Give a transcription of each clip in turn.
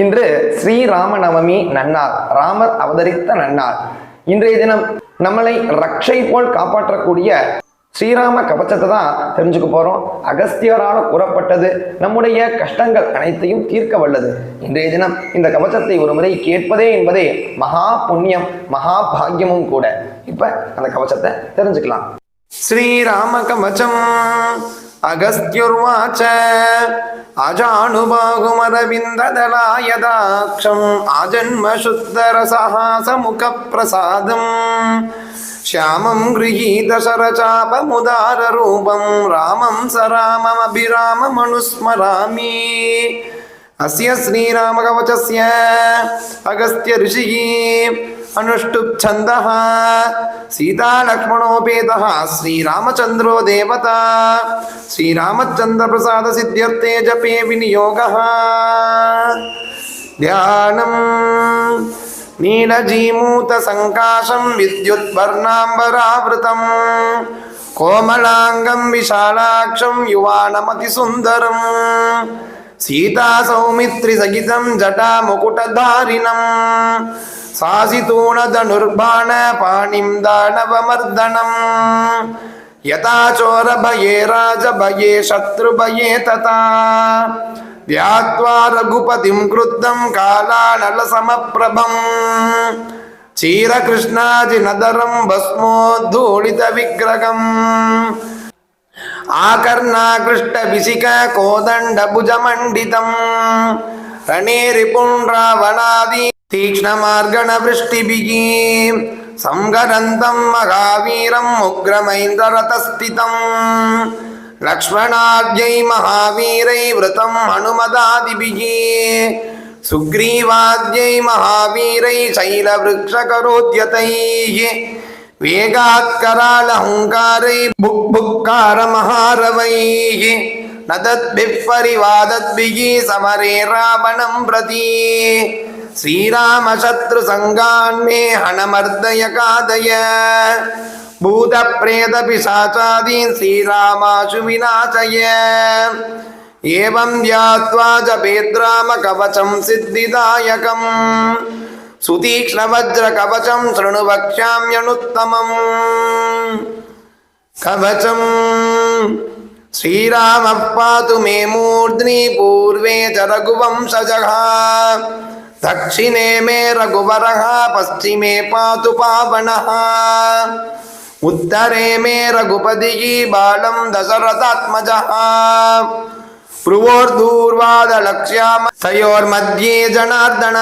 இன்று ஸ்ரீராம நவமி நன்னார் ராமர் அவதரித்த நன்னார் இன்றைய தினம் நம்மளை ரக்ஷை போல் காப்பாற்றக்கூடிய ஸ்ரீராம கவச்சத்தை தான் தெரிஞ்சுக்க போறோம் அகஸ்தியரால் கூறப்பட்டது நம்முடைய கஷ்டங்கள் அனைத்தையும் தீர்க்க வல்லது இன்றைய தினம் இந்த கவச்சத்தை ஒரு முறை கேட்பதே என்பதே மகா புண்ணியம் மகா பாக்கியமும் கூட இப்ப அந்த கவச்சத்தை தெரிஞ்சுக்கலாம் ஸ்ரீராம கவச்சம் अगस्त्युर्वाच अजानुबाहुमरविन्ददलायदाक्षम् आजन्मशुद्धरसहासमुखप्रसादम् श्यामं गृहीतशरचापमुदाररूपं रामं स राममभिराममनुस्मरामि अस्य श्रीरामकवचस्य अगस्त्य ऋषिः अनुष्टुप्छन्दः सीतालक्ष्मणोपेतः श्रीरामचन्द्रो देवता श्रीरामचन्द्रप्रसादसिद्ध्यर्थे जपे विनियोगः ध्यानम् नीलजीमूतसङ्काशं विद्युद्वर्णाम्बरावृतम् कोमलाङ्गं विशालाक्षं युवानमतिसुन्दरम् సీతా సౌమిత్రి సగితం జటా ముకుటధారిణం సాసితూణధనుర్బాణ పాణిం దానవమర్దనం యథాచోర భయే రాజ భయే శత్రు భయే తథా ధ్యాత్వా రఘుపతిం క్రుద్ధం కాళానల సమప్రభం క్షీరకృష్ణాజినదరం భస్మోద్ధూళిత విగ్రహం ஆகர்ணாகிருஷ்டபிசிக கோதண்டபுஜமண்டிதம் ரணேரிபுண்ராவணாதி तीक्ष्णमार्गणवृष्टिभिः संहरन्तं महावीरम् उग्रमैन्द्ररतस्थितम् लक्ष्मणाद्यै महावीरै व्रतं हनुमदादिभिः सुग्रीवाद्यै महावीरै शैलवृक्षकरोद्यतैः வேகாத்கராலஹங்காரை புக் புக்கார மகாரவைः न तद्भिः परिवादद्भिः समरे रावणं प्रति श्रीरामशत्रुसङ्गान्मे हणमर्दय कादय भूतप्रेतपिशाचादीन् श्रीरामाशु विनाशय एवं ध्यात्वा जपेद्रामकवचं सिद्धिदायकम् सुतीक्षण सुतीक्ष्णवज्रकवचं कवचम श्री राम पातु मे मूर्ध्नि पूर्वे च रघुवंशजः दक्षिणे मे रघुवरः पश्चिमे पातु पावनः उत्तरे मे रघुपतिः बालं दशरथात्मजः भ्रुवोर्दूर्वादलक्ष्याम तयोर्मध्ये जनार्दन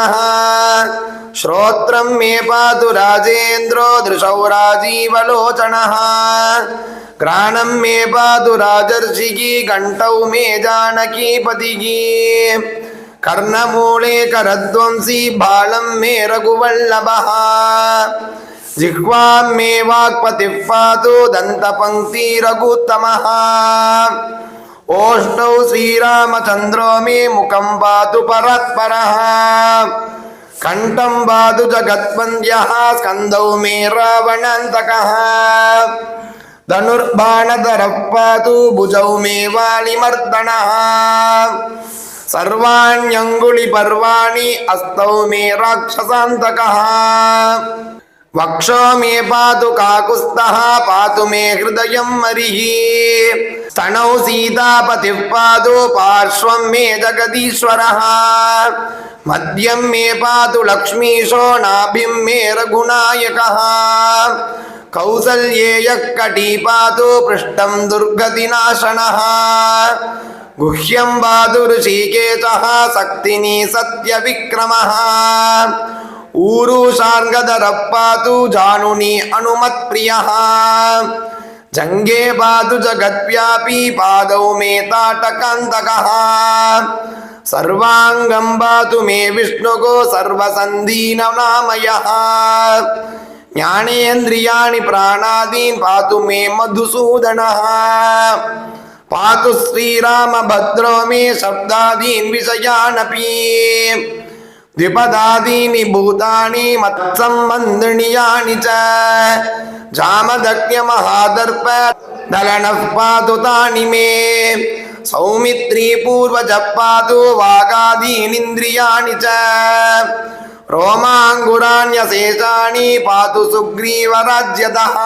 श्रोत्र मे पा राजेन्द्रो दृशौ राजीवलोचनः घ्राणं मे पातु राजर्षिः कण्ठौ मे जानकीपतिः कर्णमूले करध्वंसी बालं मे रघुवल्लभः जिह्वां मे वाक्पतिः पातु दन्तपङ्क्तिरघुत्तमः श्रीरामचन्द्रो मे मुखं पातु परत्परः कण्ठं पातु जगत्पन्द्यः स्कन्दौ मे रावणन्तकः धनुर्बाणधरः पातु भुजौ मे वालिमर्दनः सर्वाण्यङ्गुलिपर्वाणि अस्तौ मे राक्षसान्तकः वक्षो मे पातु काकुस्तः पातु मे हृदयं मरिः स्तनौ सीतापतिः पातु पार्श्वं मे जगदीश्वरः मद्यं मे पातु लक्ष्मीशो नाभिं मे रघुनायकः कौसल्येयः कटी पातु पृष्ठं दुर्गतिनाशनः गुह्यं पातु ऋषिकेतः शक्तिनी सत्यविक्रमः ऊरू जानुनी अनुमत प्रिय जंगे पातु जगद्व्यापी पादौ मे ताटकन्दक सर्वाङ्गं पातु मे विष्णुको सर्वसन्धीनमयः ज्ञानेन्द्रियाणि प्राणादीन् पातु मे मधुसूदनः पातु श्रीरामभद्रो मे शब्दादीन् विषयानपी द्विपदादीनि भूतानि मत्सम्बन्धिन्यानि च जामदज्ञमहादर्प दलनः पातु तानि मे सौमित्री पूर्वजः पातु वागादीनिन्द्रियाणि च रोमाङ्गुराण्यशेषाणि पातु सुग्रीवराज्यतः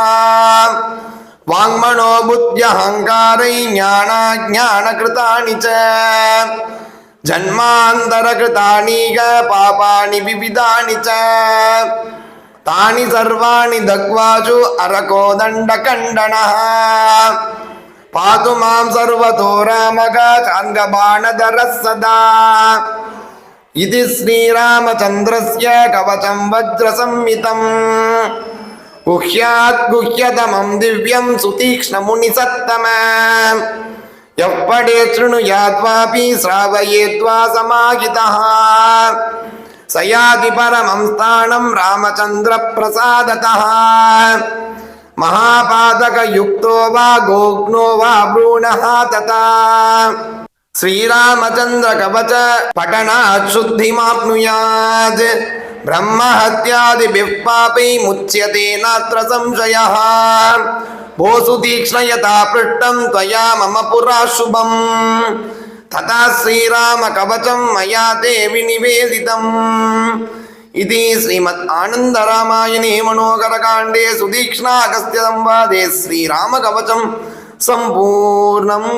वाङ्मनो बुद्ध्यहङ्कारै ज्ञानाज्ञानकृतानि च जन्मान्तरकृतानि ग पापानि विविधानि च तानि सर्वाणि दग्वाचु अरको दण्डकण्डनः पातु मां सर्वतो रामगाङ्गबाणधरः सदा इति श्रीरामचन्द्रस्य कवचं वज्रसंहितम् गुह्यात् गुह्यतमं दिव्यं सुतीक्ष्णमुनिसत्तम எப்படே ஸ்ருணுயாத்வாபி சிராவயேத்வா சமாகிதா சயாதி பரமம் ஸ்தானம் ராமச்சந்திர பிரசாததா महापादकयुक्तो वा गोघ्नो वा भ्रूणः तथा श्रीरामचन्द्रकवच पठनात् शुद्धिमाप्नुयात् ब्रह्महत्यादिभिः पापैमुच्यते नात्र संशयः போசு தீக்ஷ்ணயதா பிருஷ்டம் துவயா மம புரா சுபம் ததா ஸ்ரீராம கவச்சம் மயா தேவி நிவேதிதம் इति श्रीमद्आनन्दरामायणे मनोहरकाण्डे सुदीक्ष्णागस्त्यसंवादे श्रीरामकवचं सम्पूर्णम्